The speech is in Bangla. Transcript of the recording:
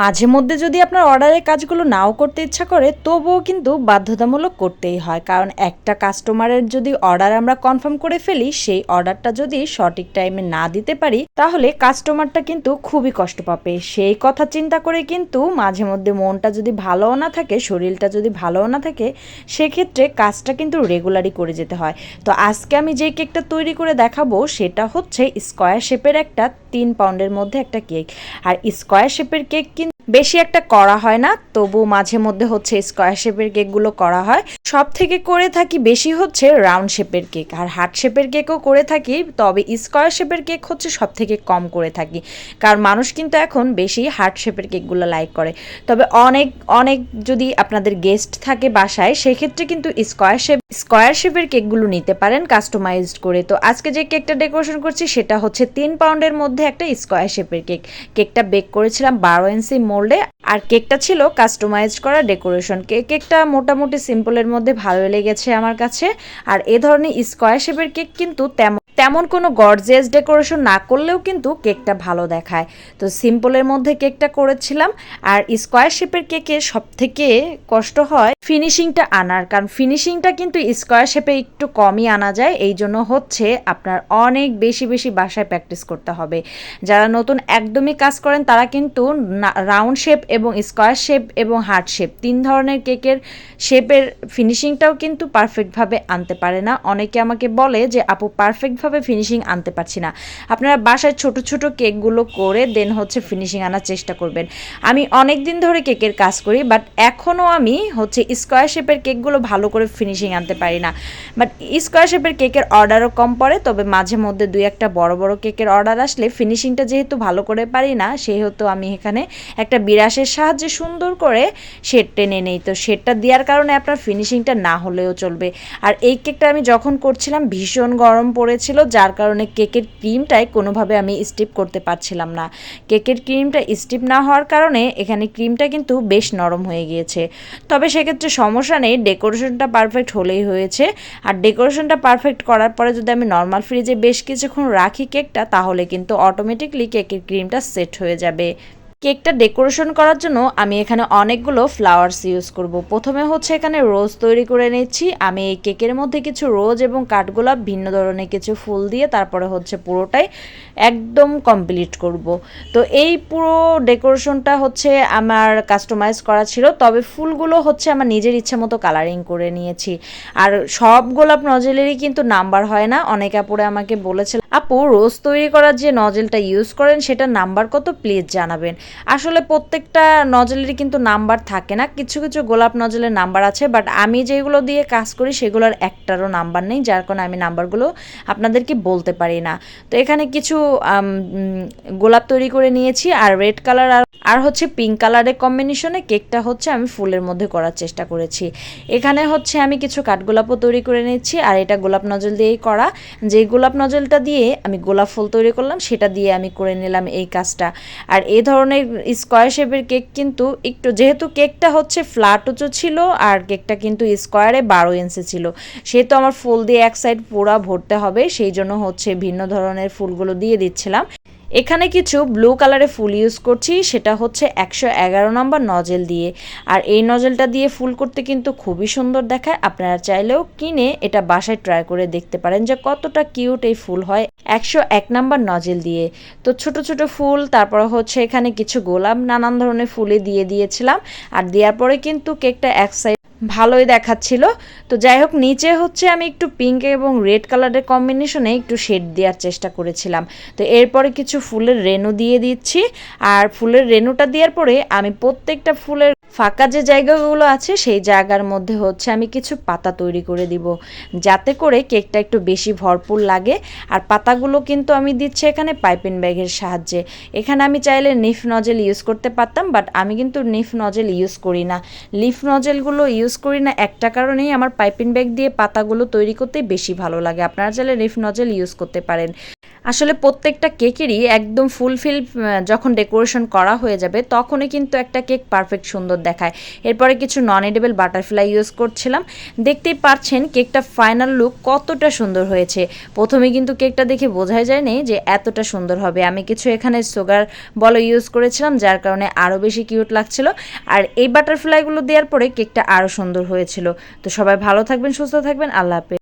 মাঝে মধ্যে যদি আপনার অর্ডারের কাজগুলো নাও করতে ইচ্ছা করে, তবুও কিন্তু বাধ্যতামূলক করতেই হয়। কারণ একটা কাস্টমারের যদি অর্ডার আমরা কনফার্ম করে ফেলি, সেই অর্ডারটা যদি সঠিক টাইমে না দিতে পারি, তাহলে কাস্টমারটা কিন্তু খুবই কষ্ট পাবে। সেই কথা চিন্তা করে কিন্তু মাঝে মধ্যে মনটা যদি ভালোও না থাকে, শরীরটা যদি ভালোও না থাকে, সেক্ষেত্রে কাজটা কিন্তু রেগুলারই করে যেতে হয়। তো আজকে আমি যে কেকটা তৈরি করে দেখাবো, সেটা হচ্ছে স্কোয়ার শেপের একটা তিন পাউন্ডের মধ্যে একটা কেক আর স্কোয়ার শেপের কেক বেশি একটা করা হয় না, তবু মাঝে মধ্যে হচ্ছে স্কোয়ার শেপের কেকগুলো করা হয়। সব থেকে করে থাকি বেশি হচ্ছে রাউন্ড শেপের কেক আর হার্ট শেপের কেকও করে থাকি, তবে স্কোয়ার শেপের কেক হচ্ছে সব থেকে কম করে থাকি, কারণ মানুষ কিন্তু এখন বেশি হার্ট শেপের কেকগুলো লাইক করে। তবে অনেক অনেক যদি আপনাদের গেস্ট থাকে বাসায়, সেক্ষেত্রে কিন্তু স্কোয়ার শেপ স্কোয়ার শেপের কেকগুলো নিতে পারেন কাস্টমাইজড করে। তো আজকে যে কেকটা ডেকোরেশন করছি, সেটা হচ্ছে তিন পাউন্ডের মধ্যে একটা স্কোয়ার শেপের কেক কেকটা বেক করেছিলাম বারো ইঞ্চি মোল্ডে। আর কেকটা ছিল কাস্টমাইজ করা ডেকোরেশন কেক কেকটা মোটামুটি সিম্পলের মধ্যে ভালো লেগেছে আমার কাছে। আর এ ধরনের স্কোয়ার শেপের কেক কিন্তু তেমন তেমন কোনো গর্জিয়াস ডেকোরেশন না করলেও কিন্তু কেকটা ভালো দেখায়। তো সিম্পলের মধ্যে কেকটা করেছিলাম, আর স্কোয়ার শেপের কেকে সব থেকে কষ্ট হয় ফিনিশিংটা আনার। কারণ ফিনিশিংটা কিন্তু স্কোয়ার শেপে একটু কমই আনা যায়, এই জন্য হচ্ছে আপনার অনেক বেশি বেশি বাসায় প্র্যাকটিস করতে হবে। যারা নতুন একদমই কাজ করেন, তারা কিন্তু রাউন্ড শেপ এবং স্কোয়ার শেপ এবং হার্ট শেপ তিন ধরনের কেকের শেপের ফিনিশিংটাও কিন্তু পারফেক্টভাবে আনতে পারে না। অনেকে আমাকে বলে যে, আপু পারফেক্টভাবে ফিনিশিং আনতে পারছি না। আপনারা বাসায় ছোট ছোট কেকগুলো করে দেন হচ্ছে ফিনিশিং আনার চেষ্টা করবেন। আমি অনেক দিন ধরে কেকের কাজ করি বাট এখনও আমি হচ্ছে স্কোয়ার শেপের কেকগুলো ভালো করে ফিনিশিং আনতে পারি না। বাট স্কোয়ার শেপের কেকের অর্ডারও কম পড়ে, তবে মাঝে মধ্যে দুই একটা বড় বড় কেকের অর্ডার আসলে ফিনিশিংটা যেহেতু ভালো করে পারি না, সেহেতু আমি এখানে একটা বিরাসের সাহায্যে সুন্দর করে শেড টেনে নেই। তো শেডটা দেওয়ার কারণে আপনার ফিনিশিংটা না হলেও চলবে। আর এই কেকটা আমি যখন করছিলাম ভীষণ গরম পড়েছিল যার কারণে কেকের ক্রিমটাই কোনোভাবে আমি স্টিপ করতে পারছিলাম না। কেকের ক্রিমটা স্টিপ না হওয়ার কারণে এখানে ক্রিমটা কিন্তু বেশ নরম হয়ে গিয়েছে। তবে সেক্ষেত্রে সমস্যা নেই, ডেকোরেশনটা পারফেক্ট হলেই হয়েছে। আর ডেকোরেশনটা পারফেক্ট করার পরে যদি আমি নর্মাল ফ্রিজে বেশ কিছুক্ষণ রাখি কেকটা, তাহলে কিন্তু অটোমেটিকলি কেকের ক্রিমটা সেট হয়ে যাবে। কেকটা ডেকোরেশন করার জন্য আমি এখানে অনেকগুলো ফ্লাওয়ার্স ইউজ করব। প্রথমে হচ্ছে এখানে রোজ তৈরি করে নিচ্ছি। আমি এই কেকের মধ্যে কিছু রোজ এবং কাঠগোলাপ, ভিন্ন ধরনের কিছু ফুল দিয়ে তারপরে হচ্ছে পুরোটাই একদম কমপ্লিট করব। তো এই পুরো ডেকোরেশনটা হচ্ছে আমার কাস্টমাইজ করা ছিল। তবে ফুলগুলো হচ্ছে আমার নিজের ইচ্ছা মতো কালারিং করে নিয়েছি। আর সব গোলাপ নজেলেরই কিন্তু নাম্বার হয় না। অনেক আপুরে আমাকে বলেছিল আপু, রোজ তৈরি করার যে নজেলটা ইউজ করেন সেটা নাম্বার কত প্লিজ জানাবেন। আসলে প্রত্যেকটা নজেলেরই কিন্তু নাম্বার থাকে না। কিছু কিছু গোলাপ নজলের নাম্বার আছে বাট আমি যেগুলো দিয়ে কাজ করি, সেগুলোর একটারও নাম্বার নেই, যার কারণে আমি নাম্বারগুলো আপনাদেরকে বলতে পারি না। তো এখানে কিছু গোলাপ তৈরি করে নিয়েছি, আর রেড কালার আর আর হচ্ছে পিঙ্ক কালারের কম্বিনেশনে কেকটা হচ্ছে আমি ফুলের মধ্যে করার চেষ্টা করেছি। এখানে হচ্ছে আমি কিছু কাঠগোলাপও তৈরি করে নিচ্ছি আর এটা গোলাপ নজল দিয়েই করা। যে গোলাপ নজলটা দিয়ে আমি গোলাপ ফুল তৈরি করলাম, সেটা দিয়ে আমি করে নিলাম এই কাজটা। আর এই ধরনের স্কোয়ার শেপের কেক কিন্তু একটু, যেহেতু কেকটা হচ্ছে ফ্ল্যাট উঁচু ছিল আর কেকটা কিন্তু স্কোয়ারে বারো ইঞ্চি ছিল, সেহেতু আমার ফুল দিয়ে এক সাইড পুরা ভরতে হবে, সেই জন্য হচ্ছে ভিন্ন ধরনের ফুলগুলো দিয়ে দিচ্ছিলাম। এখানে কিছু ব্লু কালারে ফুল ইউজ করছি, সেটা হচ্ছে একশো এগারো নম্বর নজেল দিয়ে। আর এই নজেলটা দিয়ে ফুল করতে কিন্তু খুবই সুন্দর দেখায়। আপনারা চাইলেও কিনে এটা বাসায় ট্রাই করে দেখতে পারেন যে কতটা কিউট এই ফুল হয় একশো এক নাম্বার নজেল দিয়ে। তো ছোট ছোট ফুল, তারপর হচ্ছে এখানে কিছু গোলাপ নানান ধরনের ফুলে দিয়ে দিয়েছিলাম। আর দেওয়ার পরে কিন্তু কেকটা এক সাইড ভালোই দেখাচ্ছিল। তো যাই হোক, নিচে হচ্ছে আমি একটু পিঙ্ক এবং রেড কালারের কম্বিনেশনে একটু শেড দেওয়ার চেষ্টা করেছিলাম। তো এরপরে কিছু ফুলের রেনু দিয়ে দিচ্ছি। আর ফুলের রেনুটা দেওয়ার পরে আমি প্রত্যেকটা ফুলের ফাঁকা যে জায়গাগুলো আছে, সেই জায়গার মধ্যে হচ্ছে আমি কিছু পাতা তৈরি করে দিব। যাতে করে কেকটা একটু বেশি ভরপুর লাগে। আর পাতাগুলো কিন্তু আমি দিচ্ছি এখানে পাইপিং ব্যাগের সাহায্যে। এখানে আমি চাইলে নিফ নজেল ইউজ করতে পারতাম, বাট আমি কিন্তু নিফ নজেল ইউজ করি না। লিফ নজেলগুলো ইউজ করি না, একটা কারণেই আমার পাইপিং ব্যাগ দিয়ে পাতাগুলো তৈরি করতে বেশি ভালো লাগে। আপনারা চাইলে নিফ নজেল ইউজ করতে পারেন। আসলে প্রত্যেকটা কেকেরই একদম ফুলফিল যখন ডেকোরেশন করা হয়ে যাবে, তখনই কিন্তু একটা কেক পারফেক্ট সুন্দর দেখায়। এরপরে কিছু নন এডেবল বাটারফ্লাই ইউজ করছিলাম। দেখতেই পাচ্ছেন কেকটা ফাইনাল লুক কতটা সুন্দর হয়েছে। প্রথমে কিন্তু কেকটা দেখে বোঝাই যায়নি যে এতটা সুন্দর হবে। আমি কিছু এখানে সুগার বলো ইউজ করেছিলাম, যার কারণে আরও বেশি কিউট লাগছিল। আর এই বাটারফ্লাইগুলো দেওয়ার পরে কেকটা আরও সুন্দর হয়েছিল। তো সবাই ভালো থাকবেন, সুস্থ থাকবেন। আল্লাহ হাফেজ।